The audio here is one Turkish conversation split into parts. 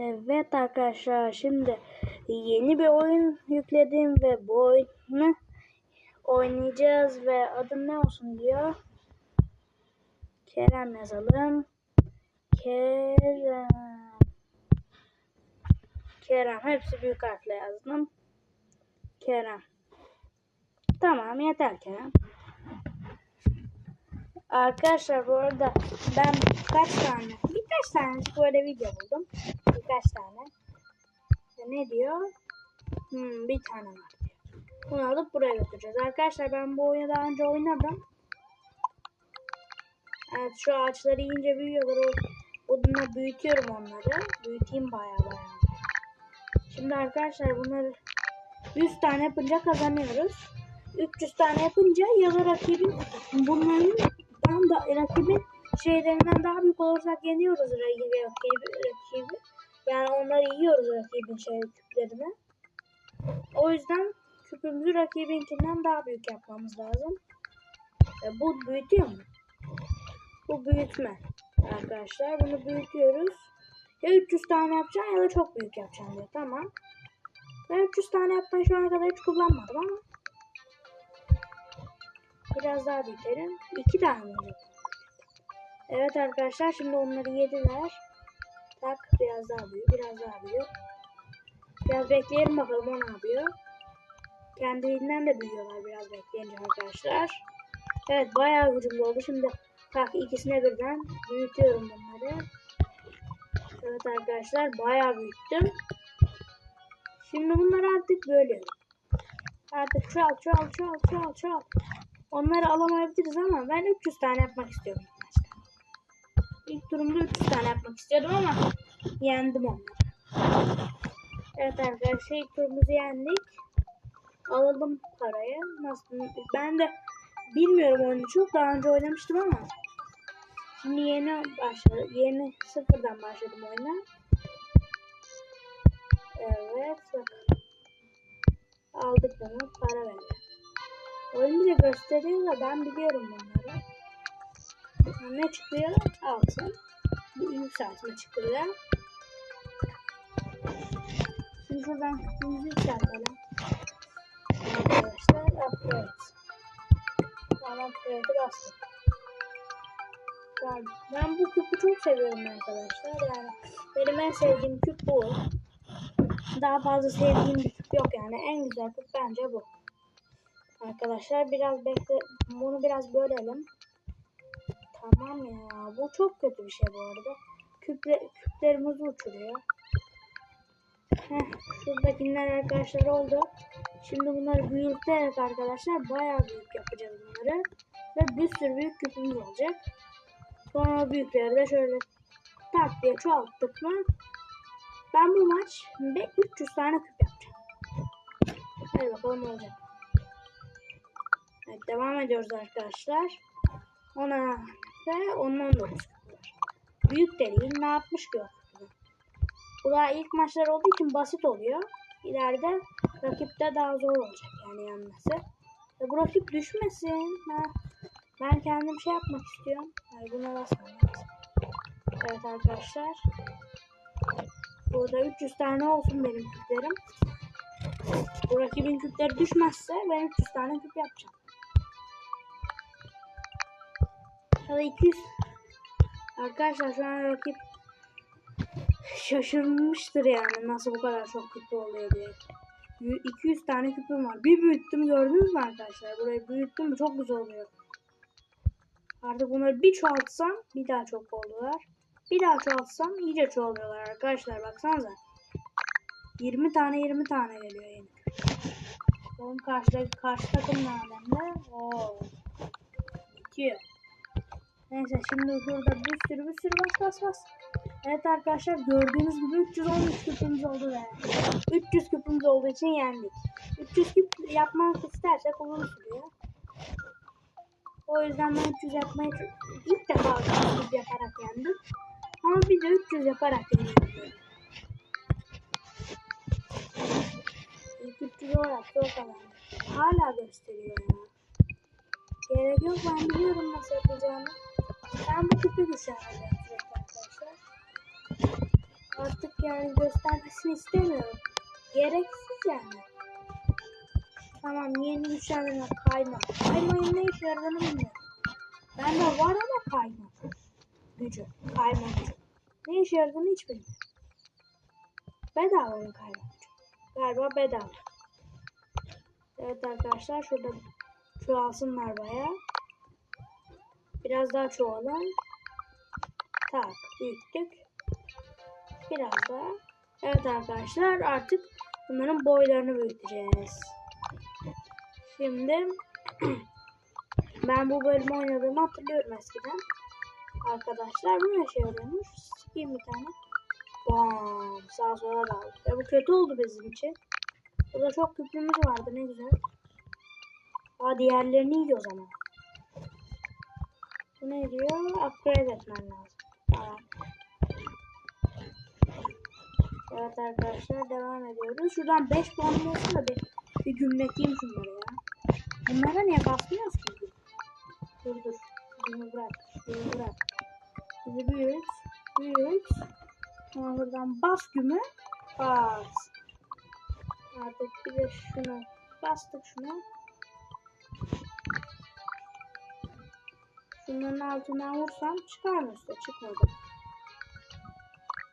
Evet arkadaşlar şimdi yeni bir oyun yükledim ve bu oyunu oynayacağız ve adı ne olsun diyor. Kerem yazalım. Kerem. Kerem hepsi büyük harfle yazdım. Kerem. Tamam yeter Kerem. Arkadaşlar bu arada ben kaç tane birkaç tane böyle video buldum. Birkaç tane. Ne diyor? Hmm, bir tane var. Bunu alıp buraya götüreceğiz. Arkadaşlar ben bu oyunu daha önce oynadım. Evet şu ağaçları iyice büyüyorlar. O, bununla büyütüyorum onları. Büyüteyim baya baya. Şimdi arkadaşlar bunları 100 tane yapınca kazanıyoruz. 300 tane yapınca ya da rakibin bunların da rakibin şeylerinden daha büyük olursak yeniyoruz rakibi, rakibi, rakibi. Yani onları yiyoruz rakibin şey küplerini. O yüzden küpümüzü rakibinkinden daha büyük yapmamız lazım. E, bu büyütüyor mu? Bu büyütme arkadaşlar. Bunu büyütüyoruz. Ya 300 tane yapacağım ya da çok büyük yapacağım diyor. Tamam. Ben 300 tane yapmayı şu ana kadar hiç kullanmadım ama biraz daha büyütelim. 2 tane olacak. Evet arkadaşlar şimdi onları yediler. Tak biraz daha büyük, biraz daha büyük. Biraz bekleyelim bakalım o ne yapıyor. Kendiliğinden de büyüyorlar biraz bekleyince arkadaşlar. Evet bayağı hücumlu oldu. Şimdi tak ikisine birden büyütüyorum bunları. Evet arkadaşlar bayağı büyüttüm. Şimdi bunları artık bölüyorum. Artık çoğal çoğal çoğal çoğal çoğal. Onları alamayabiliriz ama ben 300 tane yapmak istiyorum. İlk turumda 300 tane yapmak istiyordum ama yendim onları. Evet arkadaşlar ilk turumuzu yendik. Alalım parayı. Nasıl? Ben de bilmiyorum oyunu çok daha önce oynamıştım ama şimdi yeni başladı. Yeni sıfırdan başladım oyuna. Evet. Bak. Aldık bunu. Para verdi. Oyun bize gösteriyor da ben biliyorum bunları. Ne çıkıyor? Altın. Yükseltme çıkıyor. Şimdi şuradan kutumumuzu yükseltelim. Arkadaşlar upgrade. Tamam upgrade'i bastık. Ben, ben bu küpü çok seviyorum arkadaşlar. Yani benim en sevdiğim küp bu. Daha fazla sevdiğim bir küp yok yani. En güzel küp bence bu. Arkadaşlar biraz bekle. Bunu biraz bölelim. Tamam ya. Bu çok kötü bir şey bu arada. Küple, küplerimizi uçuruyor. Heh, şuradakiler arkadaşlar oldu. Şimdi bunları büyüterek arkadaşlar bayağı büyük yapacağız bunları. Ve bir sürü büyük küpümüz olacak. Sonra büyükleri de şöyle tak diye çoğalttık mı ben bu maç 300 tane küp yapacağım. Hadi bakalım ne olacak. Evet devam ediyoruz arkadaşlar. Ona onun 19 küp var. Büyük değil ne yapmış ki Bu da ilk maçlar olduğu için basit oluyor. İleride rakipte daha zor olacak yani yenmesi. Bu rakip düşmesin. Ben, ben kendim şey yapmak istiyorum. Yani buna basmayayım. Evet arkadaşlar. Burada 300 tane olsun benim küplerim. Bu rakibin küpleri düşmezse ben 300 tane küp yapacağım. Ya da 200. Arkadaşlar şu an rakip şaşırmıştır yani nasıl bu kadar çok küpü oluyor diye. 200 tane küpüm var. Bir büyüttüm gördünüz mü arkadaşlar? Burayı büyüttüm çok güzel oluyor. Artık bunları bir çoğaltsam bir daha çok oldular. Bir daha çoğaltsam iyice çoğalıyorlar arkadaşlar baksanıza. 20 tane 20 tane geliyor yine. Onun karşıdaki karşı takım nerede? Oo. Bitiyor. Neyse şimdi burada bir sürü bir sürü bas bas bas. Evet arkadaşlar gördüğünüz gibi 313 küpümüz oldu ve 300 küpümüz olduğu için yendik. 300 küp yapmak istersek uzun sürüyor. O yüzden ben 300 yapmayı ilk defa 300 yaparak yendim. Ama bir de 300 yaparak yenildim. İlk 300 olarak o kadar. Hala gösteriyor ya. Gerek yok ben biliyorum nasıl yapacağını. Ben bu küpü sürekli arkadaşlar. Artık yani göstermesini istemiyorum. Gereksiz yani. Tamam yeni güçlendirme kayma. Kaymanın ne işe yaradığını bilmiyorum. Bende var ama kayma. Gücü. Kayma gücü. Ne işe yaradığını hiç bilmiyorum. Bedava mı kayma gücü? Galiba bedava. Evet arkadaşlar şurada çoğalsınlar baya. Biraz daha çoğalın. Tak büyüttük. Biraz daha. Evet arkadaşlar artık bunların boylarını büyüteceğiz. Şimdi ben bu bölümü oynadığımı hatırlıyorum eskiden. Arkadaşlar bu ne şey yarıyormuş? Sikeyim bir tane. Bam sağa sola daldı. Ve bu kötü oldu bizim için. Burada çok küpümüz vardı ne güzel. Aa diğerlerini iyi o zaman. Bu ne diyor? Upgrade etmen lazım. Tamam. Evet arkadaşlar devam ediyoruz. Şuradan 5 puan olsun da bir, bir gümleteyim şunları ya. Bunlara niye basmıyoruz ki? Dur dur. Bunu bırak. Bunu bırak. Bizi büyüt. Büyüt. Sonra buradan bas gümü. Bas. Artık bir de şunu. Bastık şunu. Şunların altından vursam çıkar mı üstte? Çıkmadı.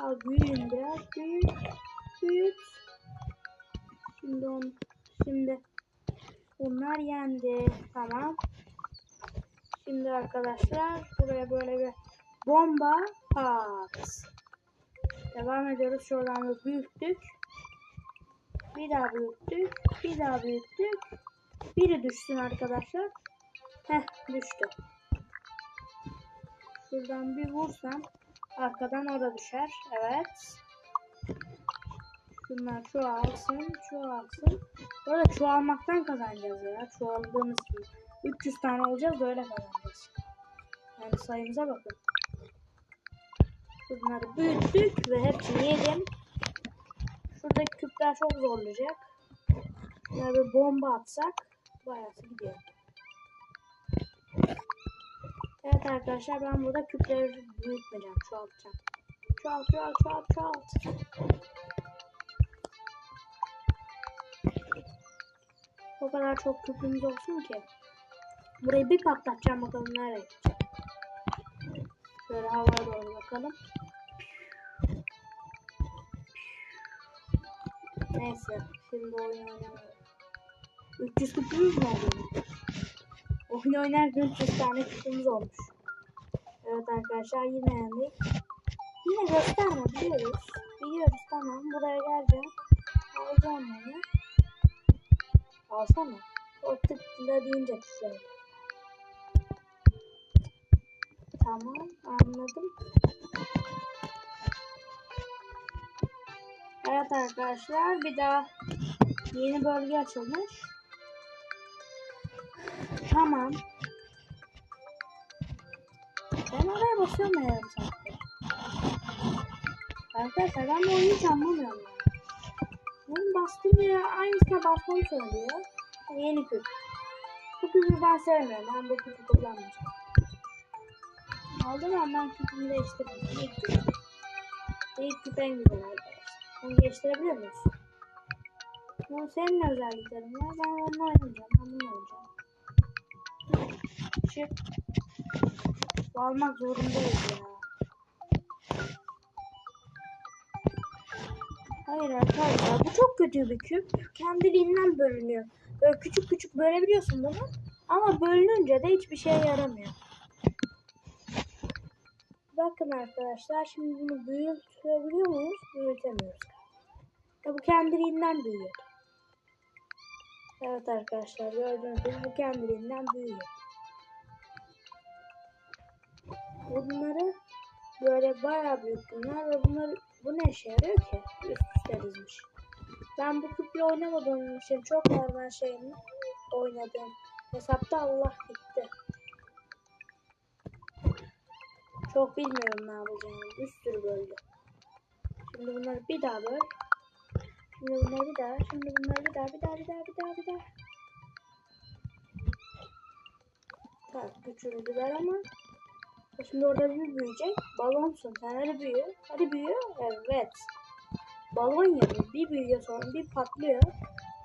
Al büyüyün biraz. Büyüt. Büyüt. Şimdi on, şimdi bunlar yendi. Tamam. Şimdi arkadaşlar buraya böyle bir bomba pat. Devam ediyoruz. Şuradan da büyüttük. Bir daha büyüttük. Bir daha büyüttük. Biri düşsün arkadaşlar. Heh düştü. Şuradan bir vursam arkadan o da düşer. Evet. Şunlar çoğalsın, çoğalsın. Böyle çoğalmaktan kazanacağız ya. Çoğaldığımız gibi. 300 tane olacağız öyle kazanacağız. Yani sayımıza bakın. Bunları büyüttük ve hepsini yedim. Şuradaki küpler çok zorlayacak. Yani bir bomba atsak bayası gidiyor. Evet arkadaşlar ben burada küpleri büyütmeyeceğim. Çoğaltacağım. Çoğalt çoğalt çoğalt çoğalt. O kadar çok küpümüz olsun ki. Burayı bir patlatacağım bakalım nereye gidecek. Şöyle havaya doğru bakalım. Neyse şimdi oyun oynamıyorum. 300 küpümüz mü oldu? Oyun oynarken 300 tane küpümüz olmuş. Evet arkadaşlar yine yendik. Yine gösterme biliyoruz. Biliyoruz tamam buraya geleceğim. Alacağım onu. Alsana. O tıkla deyince tuşlayın. Tamam anladım. Evet arkadaşlar bir daha yeni bölge açılmış. Tamam. Ben oraya basıyorum ya yarım saatte. Arkadaşlar ben bu oyunu hiç anlamıyorum. Benim bastığım yere aynısına basmamı söylüyor. Yeni küp. Bu küpü ben sevmiyorum. Ben bu küpü kullanmayacağım. Aldım ama ben küpümü değiştirdim. İlk küp. İlk küp en güzel arkadaşlar. Onu değiştirebiliyor muyuz? Bu senin özelliklerin. Ben onunla oynayacağım. Ben bununla oynayacağım. Çık. Bu almak zorundayız ya. Hayır arkadaşlar bu çok kötü bir küp. Kendiliğinden bölünüyor. Böyle küçük küçük bölebiliyorsun bunu. Ama bölününce de hiçbir şeye yaramıyor. Bakın arkadaşlar şimdi bunu büyütebiliyor muyuz? Büyütemiyoruz. Ya bu kendiliğinden büyüyor. Evet arkadaşlar gördüğünüz gibi bu kendiliğinden büyüyor. Bunları böyle bayağı büyük bunlar ve bunlar bu ne işe yarıyor ki? Üst üste dizmiş. Ben bu küple oynamadığım için çok normal şeyini oynadım. Hesapta Allah gitti. Çok bilmiyorum ne yapacağımı. Bir sürü böldü. Şimdi bunları bir daha böl. Şimdi bunları bir daha. Şimdi bunları bir daha. Bir daha bir daha bir daha bir daha. Tak küçüldüler ama Şimdi orada bir büyüyecek. Balonsun. Sen hadi büyü. Hadi büyü. Evet. Balon yapıyor. Bir büyüyor sonra bir patlıyor.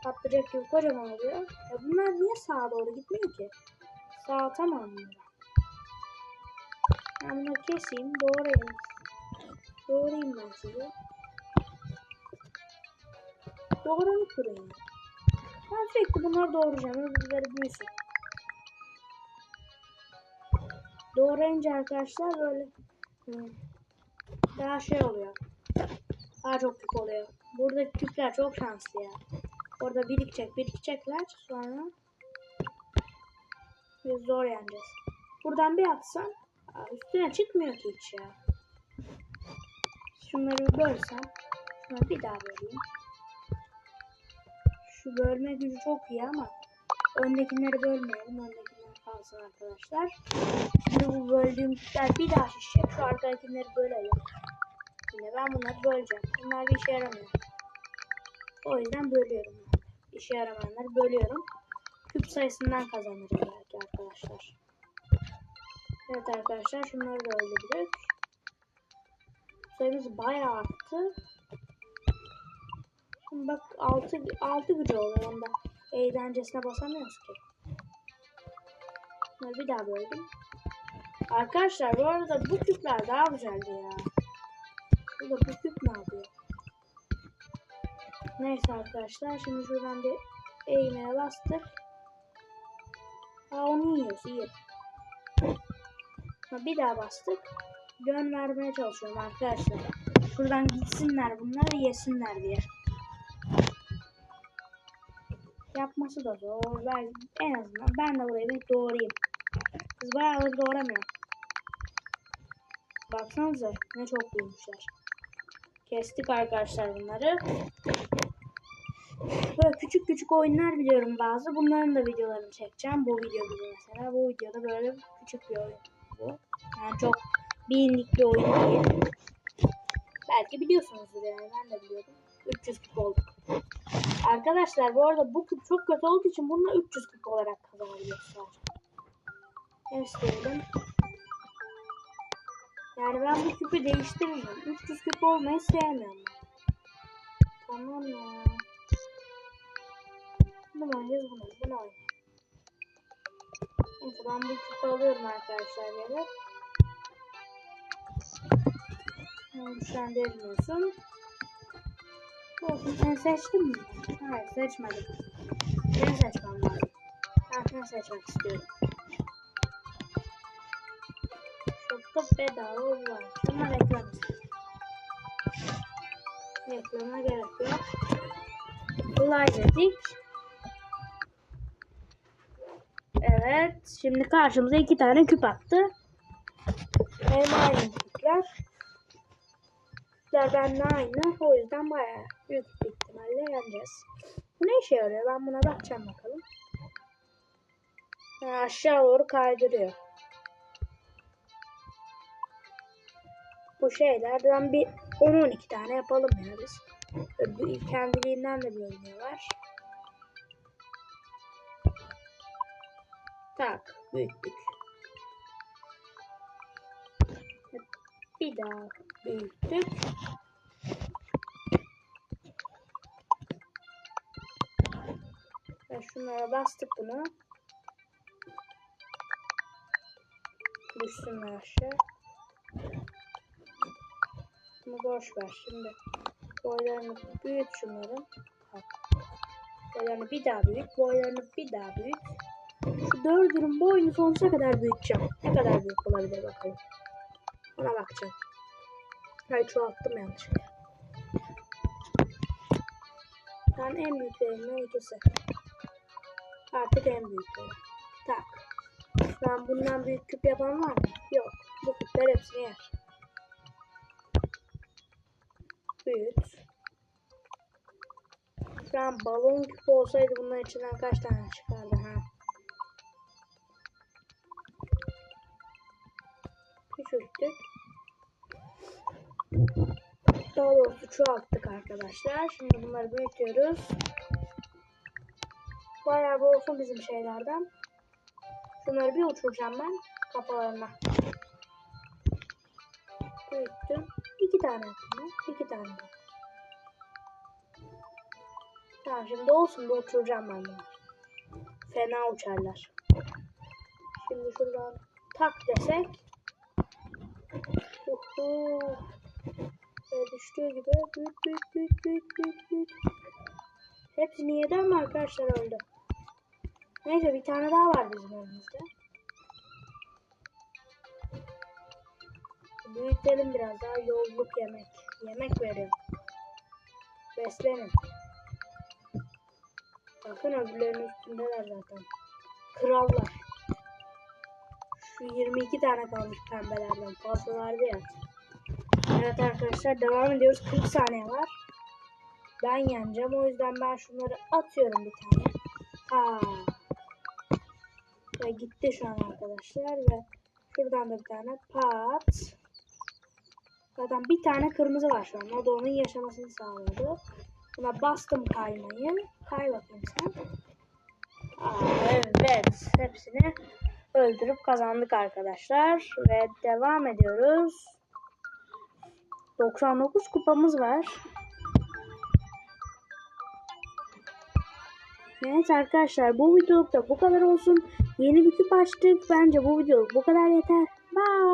Patlayacak gibi kocaman oluyor. Ya bunlar niye sağa doğru gitmiyor ki? Sağ atamam bunları. Ben bunları keseyim. Doğrayayım. Doğrayayım ben size. Doğranıp duruyor. Ben sürekli bunları doğrayacağım. Öbürleri büyüsün. Doğrayınca arkadaşlar böyle daha şey oluyor. Daha çok yük oluyor. Buradaki küpler çok şanslı ya. Orada birikecek birikecekler sonra biz zor yeneceğiz. Buradan bir atsam üstüne çıkmıyor ki hiç ya. Şunları bölsem. Şunları bir daha böleyim. Şu bölme gücü çok iyi ama öndekileri bölmeyelim. Öndekiler kalsın arkadaşlar. Şimdi bu böldüğüm küpler bir daha şişecek. Şu arkadakileri bölelim. Yine ben bunları böleceğim. Bunlar bir işe yaramıyor. O yüzden bölüyorum. İşe yaramayanları bölüyorum. Küp sayısından kazanırım belki arkadaşlar. Evet arkadaşlar şunları da öldürdük. Sayımız bayağı arttı. Şimdi bak 6 6 gücü oluyor onda. Eğlencesine basamıyoruz ki. Bunları bir daha böldüm. Arkadaşlar bu arada bu küpler daha güzeldi ya. Bu da bu küp ne yapıyor? Neyse arkadaşlar şimdi şuradan bir eğmeye bastık. Aa onu yiyoruz iyi. Bir daha bastık. Yön vermeye çalışıyorum arkadaşlar. Şuradan gitsinler bunlar yesinler diye. Yapması da zor. Ben, en azından ben de burayı bir doğrayayım. Kız bayağıdır doğramıyor. Baksanıza ne çok büyümüşler. Kestik arkadaşlar bunları. Böyle küçük küçük oyunlar biliyorum bazı. Bunların da videolarını çekeceğim. Bu video gibi mesela. Bu videoda böyle küçük bir oyun bu. Yani çok bilindik bir oyun değil. Belki biliyorsunuzdur yani. Ben de biliyordum. 300 küp olduk. Arkadaşlar bu arada bu küp çok kötü olduğu için bununla 300 küp olarak kazanabiliyorsunuz. Ne isteyelim? Yani ben bu küpü değiştirmiyorum. 300 küp olmayı sevmiyorum. Tamam ya. Bunu oynayacağız bunu. Bunu oynayalım. Neyse ben bu küpü alıyorum arkadaşlar. Yani güçlendirmiyorsun. Olsun sen seçtin mi? Hayır seçmedim. Ben seçmem lazım. Ben seçmek istiyorum. Şokta bedava var. Şuna reklam. Reklama gerek yok. Kolay dedik. Evet. Şimdi karşımıza iki tane küp attı. Hem aynı küpler. Küpler aynı. O yüzden bayağı büyük bir ihtimalle yeneceğiz. Bu ne işe yarıyor? Ben buna bakacağım bakalım. Ha, aşağı doğru kaydırıyor. Bu şeylerden bir 10-12 tane yapalım ya biz. Kendiliğinden de bir oynuyorlar. Tak, büyüttük. Bir daha büyüttük. Ve şunlara bastık bunu. Düşsünler aşağı. Bunu boş ver şimdi. Boylarını büyüt şunların. Boylarını bir daha büyüt. Boylarını bir daha büyüt. Şu dördünün boyunu sonsuza kadar büyüteceğim. Ne kadar büyük olabilir bakalım. Ona bakacağım. Hayır çoğalttım yanlışlıkla. Ben en büyüklerinden ikisi. Artık en büyükleri. Tak. Ben bundan büyük küp yapan var mı? Yok. Bu küpler hepsini yer. Büyüt. Şu an balon küp olsaydı bunların içinden kaç tane çıkardı ha? Küçülttük. Daha doğrusu çoğalttık arkadaşlar. Şimdi bunları büyütüyoruz. Bayağı bir olsun bizim şeylerden. Şunları bir uçuracağım ben kafalarına. Büyüttüm. Tane yaptım. İki tane daha. Tamam şimdi olsun bu uçuracağım ben bunu. Fena uçarlar. Şimdi şuradan tak desek. Uhu. Ve düştüğü gibi büyük büyük büyük büyük büyük büyük. Hepsi niyeden mi arkadaşlar öldü? Neyse bir tane daha var bizim önümüzde. Büyütelim biraz daha yolluk yemek. Yemek veriyor. Beslenin. Bakın öbürlerinin üstündeler zaten. Krallar. Şu 22 tane kalmış pembelerden. Fazla vardı ya. Evet arkadaşlar devam ediyoruz. 40 saniye var. Ben yeneceğim. O yüzden ben şunları atıyorum bir tane. Ha. Ve gitti şu an arkadaşlar. Ve şuradan da bir tane pat. Zaten bir tane kırmızı var şu an. O da onun yaşamasını sağladı. Buna bastım kaymayı. Kay bakayım sen. Aa, evet. Hepsini öldürüp kazandık arkadaşlar. Ve devam ediyoruz. 99 kupamız var. Evet arkadaşlar bu videoluk da bu kadar olsun. Yeni bir küp açtık. Bence bu videoluk bu kadar yeter. Bye.